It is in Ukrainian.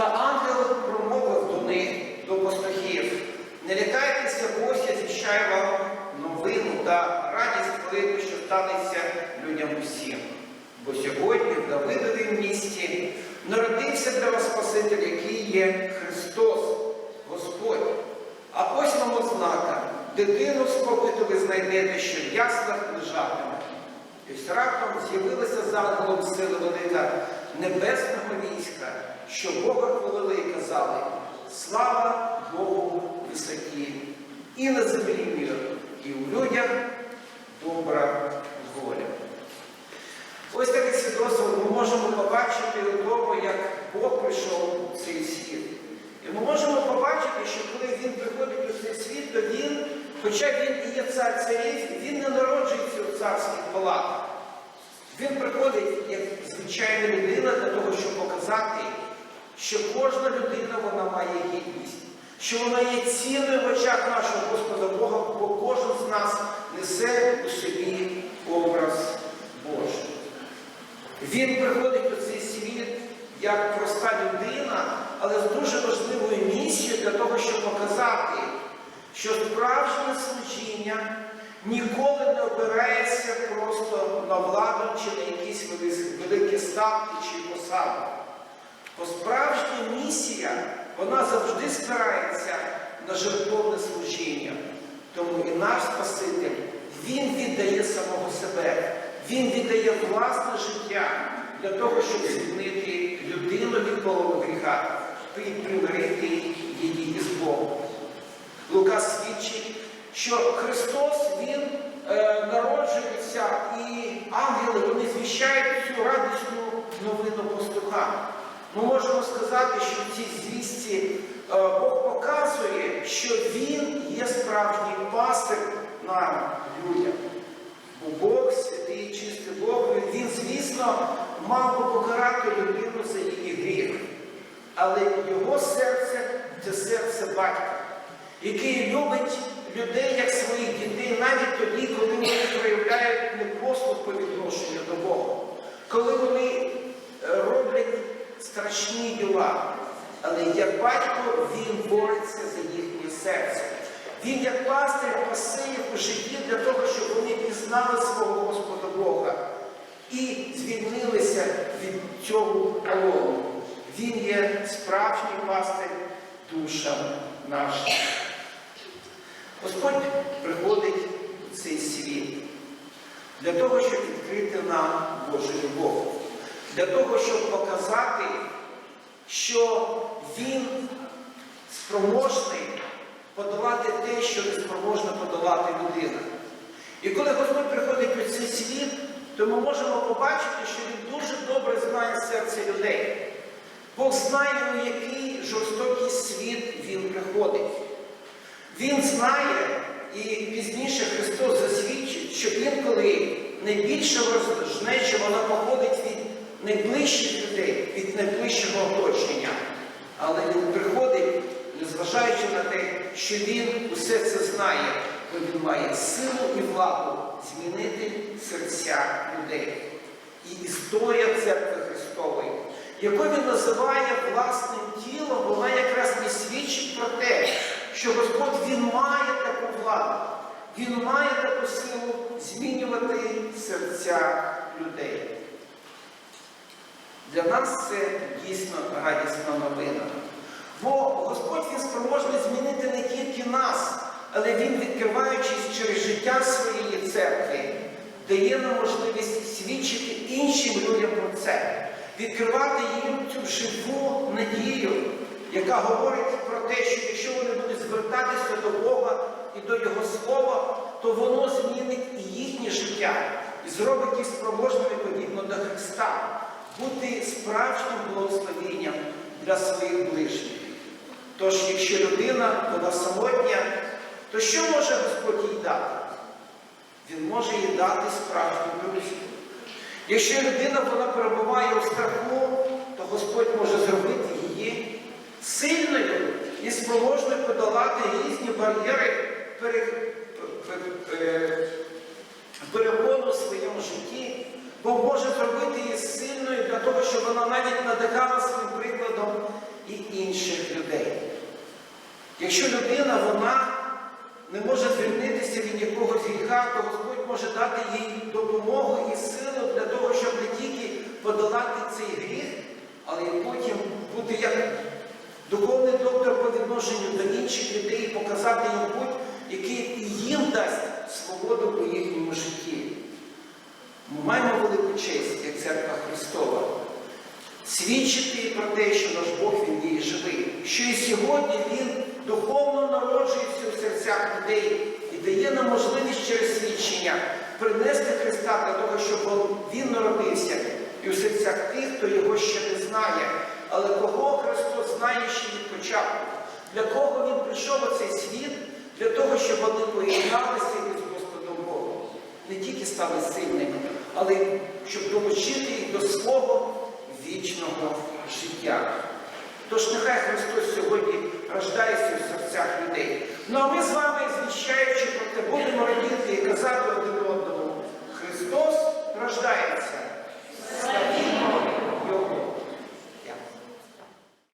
Та ангел промовив до них, до пастухів, не лякайтеся, ось я звіщаю вам новину та радість велику, що станеться людям усім. Бо сьогодні в Давидовім місті народився для вас Спаситель, який є Христос, Господь. А ось вам ознака, дитину сповиту ви знайдете, що в яслах лежатиме. І ось раптом з'явилася за ангелом сили велика небесного війська, що Бога хвалили і казали, слава Богу високі, і на землі мир, і у людях добра воля. Ось таке свідоцтво ми можемо побачити у тому, як Бог прийшов у цей світ. І ми можемо побачити, що коли він приходить у цей світ, то він, хоча він і є цар царів, він не народжується у царських палатах. Він приходить як звичайна людина для того, щоб показати, що кожна людина вона має гідність, що вона є цінною в очах нашого Господа Бога, бо кожен з нас несе у собі образ Божий. Він приходить у цей світ як проста людина, але з дуже важливою місією для того, щоб показати, що справжнє служіння ніколи не опирається просто на владу чи на якісь великі ставки чи посади. Бо справжня місія, вона завжди спирається на жертовне служіння. Тому і наш Спаситель, Він віддає самого себе, Він віддає власне життя для того, щоб звільнити людину від полового гріха і примирити її із Богом. Лука свідчить, що Христос Він е, народжується, і ангели вони звіщають цю пастуха. Ми можемо сказати, що в цій звісті е, Бог показує, що Він є справжній пастир нам, людям. Бо Бог, святий, чистий Бог, Він, звісно, мав би покарати людину за її гріх. Але його серце це серце батька, який любить людей як своїх дітей навіть тоді, коли вони проявляють непослух по відношенню до Бога, коли вони страшні діла. Але як батько він бореться за їхнє серце. Він як пастир пасе їх у житті для того, щоб вони пізнали свого Господа Бога і звільнилися від цього полону. Він є справжній пастир душам нашим. Господь приходить у цей світ для того, щоб відкрити нам Божу любов, для того, щоб показати, що Він спроможний подолати те, що не спроможна подолати людина. І коли Господь приходить у цей світ, то ми можемо побачити, що Він дуже добре знає серце людей. Бог знає, у який жорстокий світ Він приходить. Він знає, і пізніше Христос засвідчить, що інколи найбільша роздожнеча вона походить від найближчих людей, від найближчого оточення. Але Він приходить, незважаючи на те, що Він усе це знає, бо Він має силу і владу змінити серця людей. І історія церкви Христової, яку він називає власним тілом, вона якраз і свідчить про те, що Господь Він має таку владу, Він має таку силу змінювати серця людей. Для нас це дійсно радісна новина. Бо Господь Він спроможний змінити не тільки нас, але Він, відкриваючись через життя своєї церкви, дає нам можливість свідчити іншим людям про це, відкривати їм цю живу надію, яка говорить про те, що якщо вони будуть звертатися до Бога і до Його Слова, то воно змінить і їхнє життя і зробить їх спроможними подібно до Христа, бути справжнім благословенням для своїх ближніх. Тож, якщо людина вона самотня, то що може Господь їй дати? Він може їй дати справжню дружбу. Якщо людина вона перебуває у страху, то Господь може зробити її сильною і спроможною подолати різні бар'єри навіть надихала своїм прикладом і інших людей. Якщо людина вона не може звільнитися від якогось гріха, то Господь може дати їй допомогу і силу для того, щоб не тільки подолати цей гріх, але й потім бути як духовний доктор по відношенню до інших людей і показати їм путь, який їм дасть свободу у їхньому житті. Ми маємо велику честь як церква Христова свідчити про те, що наш Бог Він є живий, що і сьогодні Він духовно народжується у серцях людей і дає нам можливість через свідчення принести Христа для того, щоб Він народився і у серцях тих, хто його ще не знає, але кого Христос знає ще від початку, для кого Він прийшов у цей світ, для того, щоб вони поєдналися із Господом Богом. Не тільки стали сильними, але щоб долучити їх до свого вічного життя. Тож нехай Христос сьогодні рождається в серцях людей. Ну а ми з вами, звіщаючи,